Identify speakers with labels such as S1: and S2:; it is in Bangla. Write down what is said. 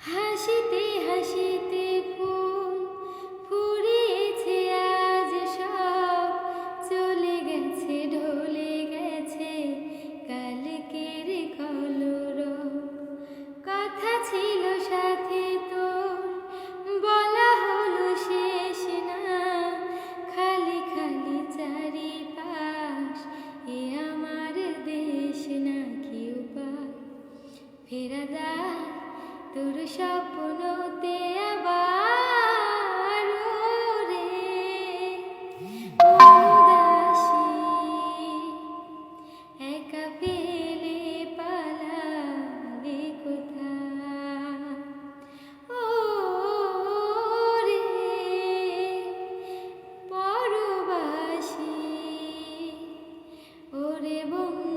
S1: হাসিতে হাসিতে ফুল ফুরিয়েছে আজ সব। চলে গেছে, ঢলে গেছে কালকের কলরব। কথা ছিল সাথে তোর, বলা হলো শেষ না। খালি খালি চারিপাশ এ আমার দেশ না কেউ পায় ফেরা তোর স্বপ্নতে আবার রে উদাসী একা পেলে পালালে কোথা ও রে পরবাসী ওরে বঙ্গ